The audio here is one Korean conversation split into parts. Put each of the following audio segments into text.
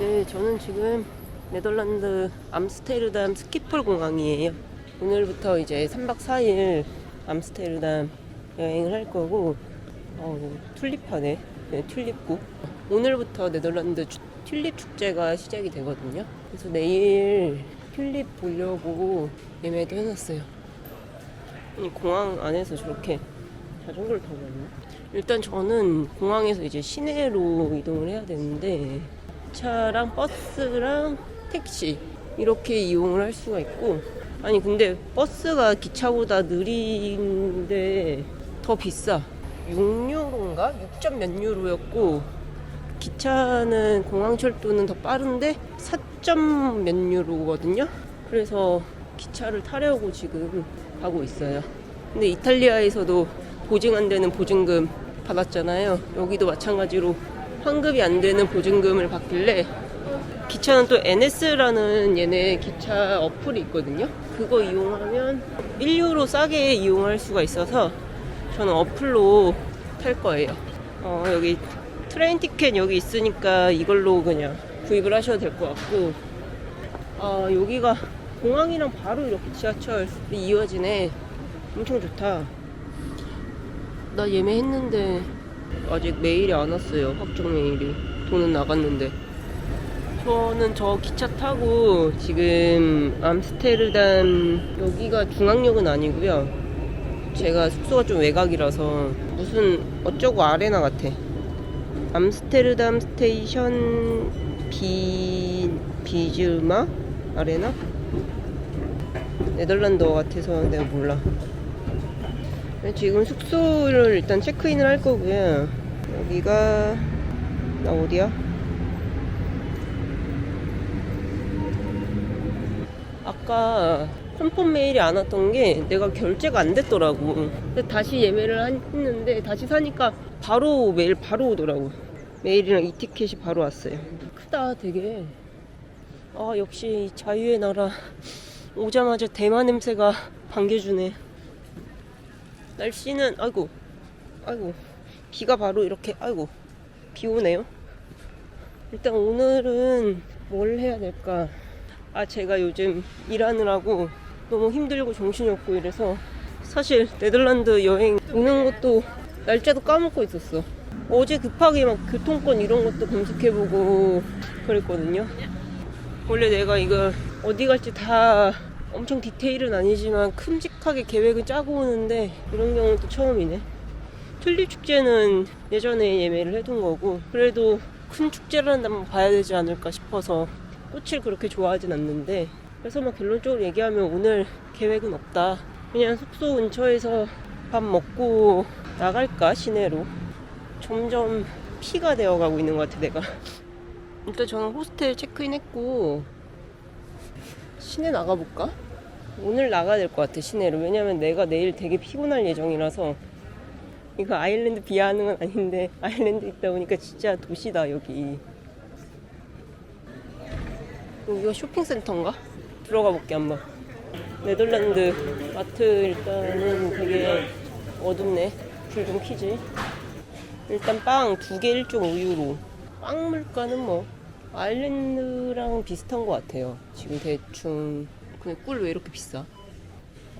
네, 저는 지금 네덜란드 암스테르담 스키폴 공항이에요. 오늘부터 이제 3박 4일 암스테르담 여행을 할 거고, 어, 튤립하네. 네, 튤립국. 오늘부터 네덜란드 주- 튤립 축제가 시작이 되거든요. 그래서 내일 튤립 보려고 예매도 해놨어요. 이 공항 안에서 저렇게 자전거를 타고 왔나? 일단 저는 공항에서 이제 시내로 이동을 해야 되는데 차랑 버스랑 택시 이렇게 이용을 할 수가 있고 아니 근데 버스가 기차보다 느린데 더 비싸. 6유로인가? 6점 몇 유로였고 기차는 공항철도는 더 빠른데 4점 몇 유로거든요? 그래서 기차를 타려고 지금 가고 있어요. 근데 이탈리아에서도 보증 안 되는 보증금 받았잖아요. 여기도 마찬가지로 환급이 안 되는 보증금을 받길래 기차는 또 NS라는 얘네 기차 어플이 있거든요. 그거 이용하면 1유로 싸게 이용할 수가 있어서 저는 어플로 탈 거예요. 어, 여기 트레인 티켓 여기 있으니까 이걸로 그냥 구입을 하셔도 될 것 같고 아, 여기가 공항이랑 바로 이렇게 지하철이 이어지네. 엄청 좋다. 나 예매했는데 아직 메일이 안 왔어요. 확정 메일이. 돈은 나갔는데. 저는 저 기차 타고 지금 암스테르담 여기가 중앙역은 아니고요. 제가 숙소가 좀 외곽이라서 무슨 어쩌고 아레나 같아. 암스테르담 스테이션 비 비즈마 아레나? 네덜란드어 같아서 내가 몰라. 네, 지금 숙소를 일단 체크인을 할 거고요. 여기가 나 어디야? 아까 컨펌 메일이 안 왔던 게 내가 결제가 안 됐더라고. 근데 다시 예매를 한- 했는데 다시 사니까 바로 메일 바로 오더라고. 메일이랑 이 티켓이 바로 왔어요. 크다 되게. 아 역시 이 자유의 나라 오자마자 대만 냄새가 반겨주네. 날씨는 아이고 아이고 비가 바로 이렇게 아이고 비 오네요. 일단 오늘은 뭘 해야 될까? 아 제가 요즘 일하느라고 너무 힘들고 정신이 없고 이래서 사실 네덜란드 여행 오는 것도 날짜도 까먹고 있었어. 어제 급하게 막 교통권 이런 것도 검색해보고 그랬거든요. 원래 내가 이거 어디 갈지 다 엄청 디테일은 아니지만 큼직하게 계획을 짜고 오는데 이런 경우는 또 처음이네. 튤립 축제는 예전에 예매를 해둔 거고 그래도 큰 축제를 한다면 봐야 되지 않을까 싶어서 꽃을 그렇게 좋아하진 않는데 그래서 막 결론적으로 얘기하면 오늘 계획은 없다. 그냥 숙소 근처에서 밥 먹고 나갈까 시내로 점점 피가 되어가고 있는 것 같아 내가. 일단 저는 호스텔 체크인 했고 시내 나가볼까? 오늘 나가야 될 것 같아 시내로. 왜냐면 내가 내일 되게 피곤할 예정이라서. 이거 아일랜드 비하하는 건 아닌데 아일랜드 있다 보니까 진짜 도시다 여기. 여기가 쇼핑센터인가? 들어가 볼게 한번. 네덜란드 마트 일단은 되게 어둡네. 불 좀 켜지 일단 빵 두 개 1.5유로. 빵 물가는 뭐 아일랜드랑 비슷한 것 같아요 지금 대충 근데 꿀왜 이렇게 비싸?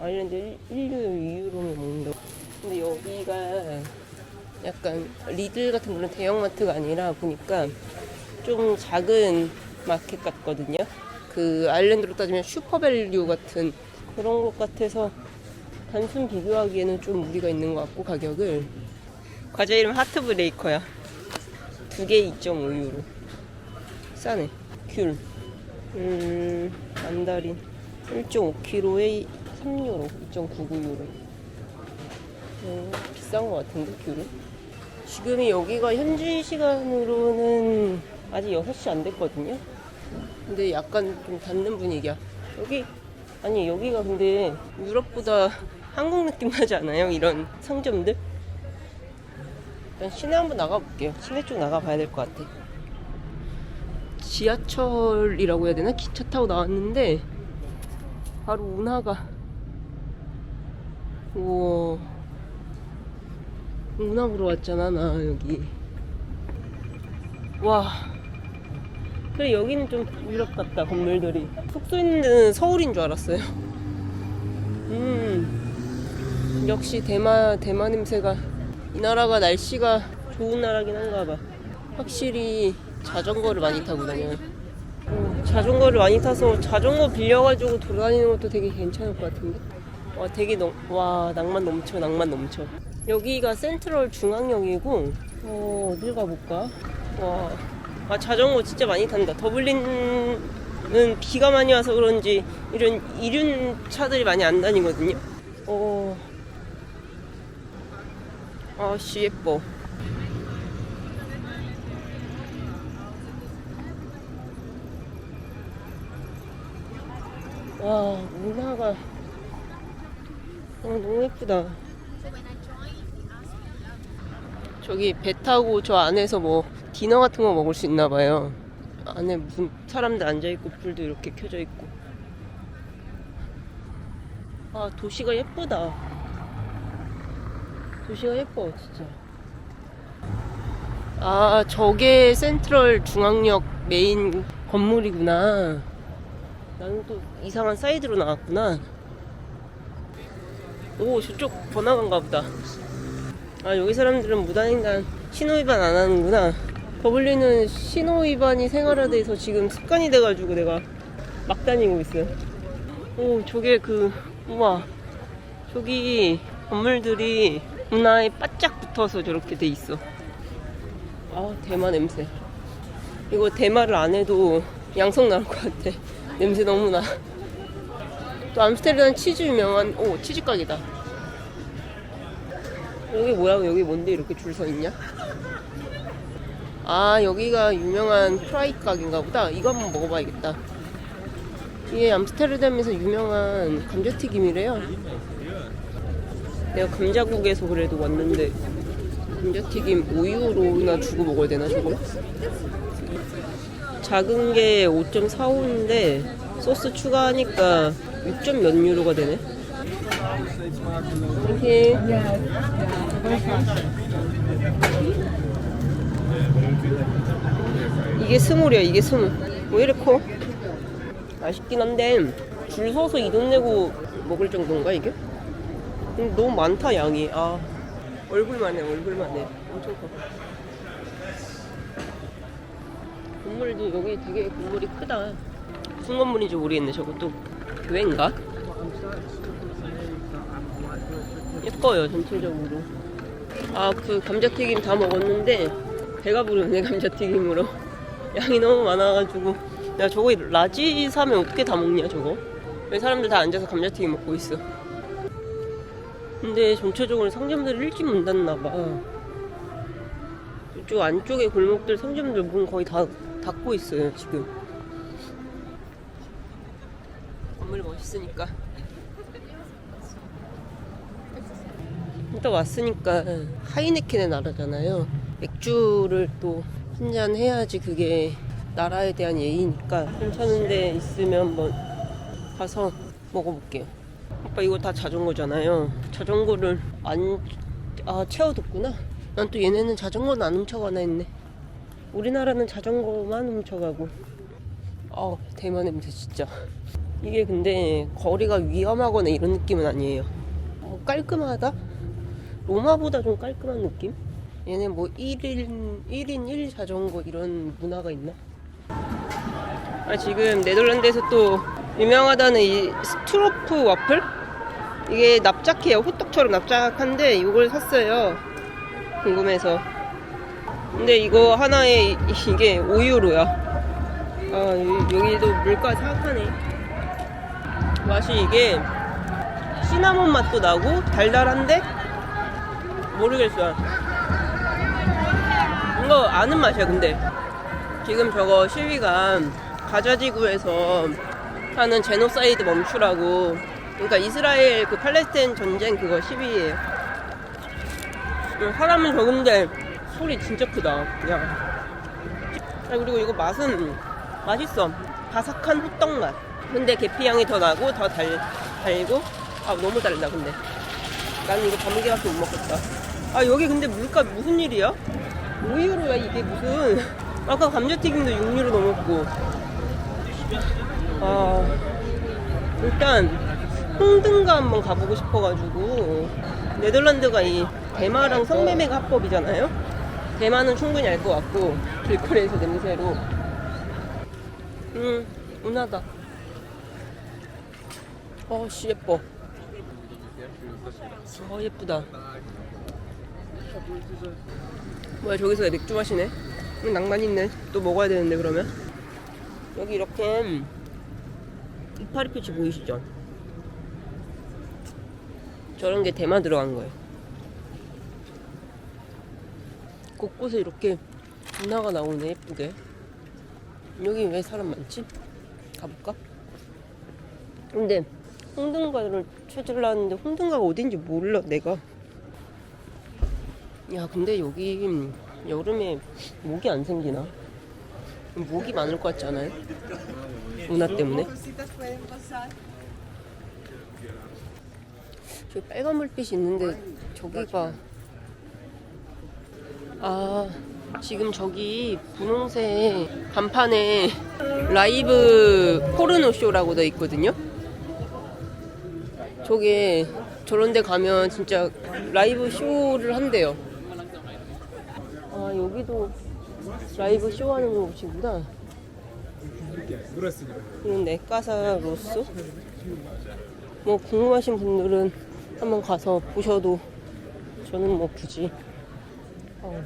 아일랜드 1, 1유로, 2유로면 먹는다고 근데 여기가 약간 리들 같은 그런 대형마트가 아니라 보니까 좀 작은 마켓 같거든요. 그 아일랜드로 따지면 슈퍼밸류 같은 그런 것 같아서 단순 비교하기에는 좀 무리가 있는 것 같고 가격을 과자 이름 하트 브레이커야. 두 개 2.5유로. 싸네. 귤. 음, 만다린. 1.5kg에 3유로. 2.99유로. 음, 비싼 것 같은데 귤은? 지금이 여기가 현지 시간으로는 아직 6시 안 됐거든요. 근데 약간 좀 닫는 분위기야. 여기 아니 여기가 근데 유럽보다 한국 느낌 나지 않아요? 이런 상점들? 일단 시내 한번 나가볼게요. 시내 쪽 나가봐야 될 것 같아. 지하철이라고 해야 되나? 기차 타고 나왔는데 바로 운하가 우와 운하 보러 왔잖아 나 여기 와 그래 여기는 좀 유럽 같다 건물들이. 숙소 있는 데는 서울인 줄 알았어요. 음 역시 대마 대마 냄새가 이 나라가 날씨가 좋은 나라긴 한가 봐. 확실히 자전거를 많이 타고 다녀요. 어, 자전거를 많이 타서 자전거 빌려가지고 돌아다니는 것도 되게 괜찮을 것 같은데. 와 되게 넘, 와 낭만 넘쳐 낭만 넘쳐. 여기가 센트럴 중앙역이고 어, 어딜 가볼까? 와, 아 자전거 진짜 많이 탄다. 더블린은 비가 많이 와서 그런지 이런 이륜 차들이 많이 안 다니거든요. 어, 아씨 예뻐. 와 문화가 어, 너무 예쁘다. 저기 배 타고 저 안에서 뭐 디너 같은 거 먹을 수 있나 봐요. 안에 무슨 사람들 앉아 있고 불도 이렇게 켜져 있고. 아 도시가 예쁘다. 도시가 예뻐 진짜. 아 저게 센트럴 중앙역 메인 건물이구나. 나는 또 이상한 사이드로 나왔구나. 오 저쪽 번화가인가 보다. 아 여기 사람들은 무단횡단 신호위반 안 하는구나. 더블린은 신호위반이 생활화돼서 지금 습관이 돼가지고 내가 막 다니고 있어요. 오 저게 그 우와 저기 건물들이 문화에 바짝 붙어서 저렇게 돼 있어. 아 대마 냄새. 이거 대마를 안 해도 양성 나올 것 같아. 냄새 너무 나. 또 암스테르담 치즈 유명한 오 치즈 가게다. 여기 뭐야? 여기 뭔데 이렇게 줄 서 있냐? 아 여기가 유명한 프라이 가게인가 보다. 이거 한번 먹어봐야겠다. 이게 암스테르담에서 유명한 감자튀김이래요. 내가 감자국에서 그래도 왔는데 감자튀김 5유로나 주고 먹어야 되나 저거? 작은 게 5.45인데 소스 추가하니까 6. 몇 유로가 되네. 이렇게 이게 스물이야 이게 스물 왜 이렇게 커? 맛있긴 한데 줄 서서 이 돈 내고 먹을 정도인가 이게? 근데 너무 많다 양이 아 얼굴만 해 얼굴만 해 엄청 커 건물도 여기 되게 건물이 크다. 무슨 건물인지 모르겠네. 저것도 교회인가? 예뻐요 전체적으로. 아 그 감자튀김 다 먹었는데 배가 부르네 감자튀김으로. 양이 너무 많아가지고. 야 저거 라지 사면 어떻게 다 먹냐 저거? 왜 사람들 다 앉아서 감자튀김 먹고 있어? 근데 전체적으로 상점들 일찍 문 닫나 봐. 이쪽 안쪽에 골목들 상점들 문 거의 다 닫고 있어요 지금 건물 멋있으니까 일단 왔으니까 하이네켄의 나라잖아요. 맥주를 또 한 잔 해야지 그게 나라에 대한 예의니까 괜찮은 데 있으면 한번 가서 먹어볼게요. 오빠 이거 다 자전거잖아요. 자전거를 안, 아, 채워뒀구나. 난 또 얘네는 자전거는 안 훔쳐가나 했네. 우리나라는 자전거만 훔쳐가고. 아, 대만 냄새 진짜. 이게 근데 거리가 위험하거나 이런 느낌은 아니에요. 어, 깔끔하다? 로마보다 좀 깔끔한 느낌? 얘네 뭐 1인, 1인 1 자전거 이런 문화가 있나? 아, 지금 네덜란드에서 또 유명하다는 이 스트로프 와플? 이게 납작해요. 호떡처럼 납작한데 이걸 샀어요. 궁금해서. 근데 이거 하나에 이- 이게 5유로야. 아, 여- 여기도 물가 사악하네. 맛이 이게 시나몬 맛도 나고 달달한데 모르겠어요. 이거 아는 맛이야 근데 지금 저거 시위가 가자지구에서 하는 제노사이드 멈추라고 그러니까 이스라엘 그 팔레스타인 전쟁 그거 시위예요. 음, 사람은 적은데 소리 진짜 크다. 야. 아, 그리고 이거 맛은 맛있어. 바삭한 호떡 맛. 근데 계피 향이 더 나고 더 달, 달고 아 너무 달다 근데 나는 이거 밤개 밖에 못 먹겠다 아 여기 근데 물가 무슨 일이야? 5유로야 이게 무슨 아까 감자튀김도 6유로 넘었고. 아, 일단 홍등가 한번 가보고 싶어가지고 네덜란드가 이 대마랑 성매매가 합법이잖아요. 대마는 충분히 알 것 같고 길거리에서 냄새로. 음, 운하다. 어, 씨 예뻐. 어, 예쁘다. 뭐야 저기서 왜 맥주 마시네? 음, 낭만 있네. 또 먹어야 되는데 그러면. 여기 이렇게 이파리피치 보이시죠? 저런 게 대마 들어간 거예요. 곳곳에 이렇게 문화가 나오네 예쁘게. 여기 왜 사람 많지? 가볼까? 근데 홍등가를 찾으려는데 홍등가가 어딘지 몰라 내가. 야 근데 여기 여름에 모기 안 생기나? 모기 많을 것 같지 않아요? 운하 때문에? 저기 빨간 물빛이 있는데 저기가 아 지금 저기 분홍색 간판에 라이브 포르노 쇼라고 돼 있거든요. 저게 저런 데 가면 진짜 라이브 쇼를 한대요. 아 여기도 라이브 쇼 하는 곳이구나. 이건 네카사 로스? 뭐 궁금하신 분들은 한번 가서 보셔도 저는 뭐 굳이 어,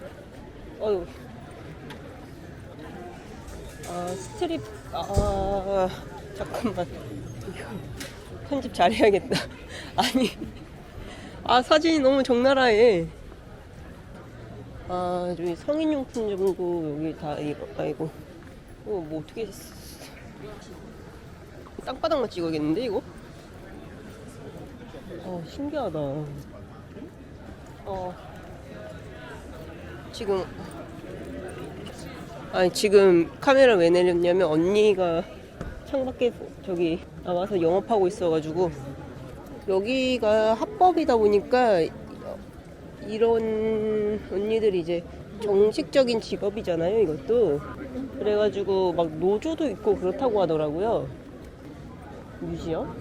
어휴. 아 스트립 아 잠깐만. 이거 편집 잘해야겠다. 아니. 아 사진이 너무 적나라해. 아 저기 성인용품점도 여기 다 이거 아이고. 이거 뭐 어떻게 땅바닥만 찍어야겠는데 이거? 어 신기하다. 어 지금 아니 지금 카메라 왜 내렸냐면 언니가 창밖에 저기 나와서 영업하고 있어가지고 여기가 합법이다 보니까 이런 언니들이 이제 정식적인 직업이잖아요 이것도 그래가지고 막 노조도 있고 그렇다고 하더라고요 뮤지엄?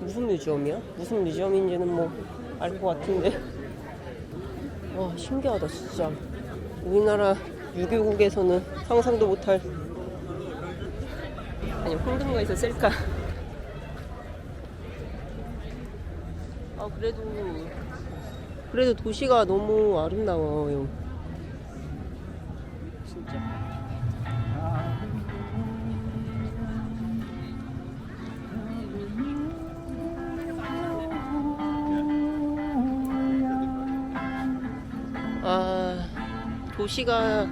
무슨 뮤지엄이야? 무슨 뮤지엄인지는 뭐 알 것 같은데 와 신기하다 진짜. 우리나라 유교국에서는 상상도 못할. 아니 홍등가에서 셀까 아 그래도 그래도 도시가 너무 아름다워요. 진짜 도시가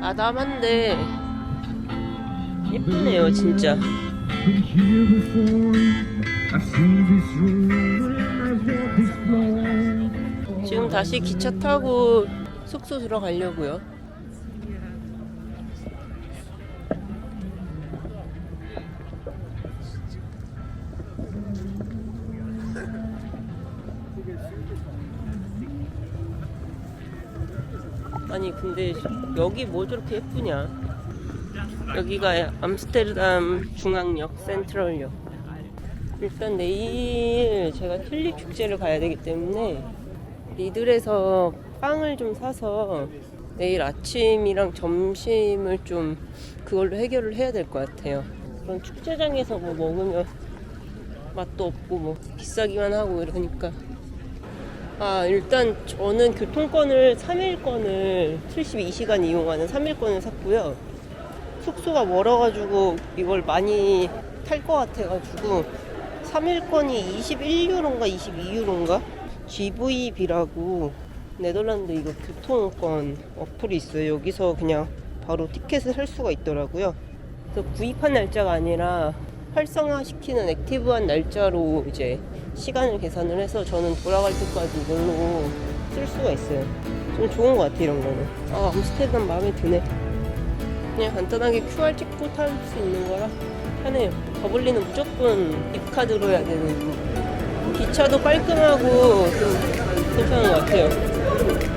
아담한데 예쁘네요 진짜. 지금 다시 기차 타고 숙소 들어가려고요 근데 여기 뭐 저렇게 예쁘냐? 여기가 암스테르담 중앙역 센트럴역. 일단 내일 제가 튤립 축제를 가야 되기 때문에 리들에서 빵을 좀 사서 내일 아침이랑 점심을 좀 그걸로 해결을 해야 될 것 같아요. 그런 축제장에서 뭐 먹으면 맛도 없고 뭐 비싸기만 하고 이러니까 아 일단 저는 교통권을 3일권을 72시간 이용하는 3일권을 샀고요. 숙소가 멀어가지고 이걸 많이 탈 것 같아가지고 3일권이 21유로인가 22유로인가 GVB라고 네덜란드 이거 교통권 어플이 있어요. 여기서 그냥 바로 티켓을 살 수가 있더라고요. 그래서 구입한 날짜가 아니라 활성화시키는 액티브한 날짜로 이제 시간을 계산을 해서 저는 돌아갈 때까지 이걸로 쓸 수가 있어요. 좀 좋은 것 같아 이런 거는. 아 암스테르담 마음에 드네. 그냥 간단하게 QR 찍고 탈 수 있는 거라 편해요. 더블리는 무조건 입카드로 해야 되는. 기차도 깔끔하고 좀 괜찮은 것 같아요.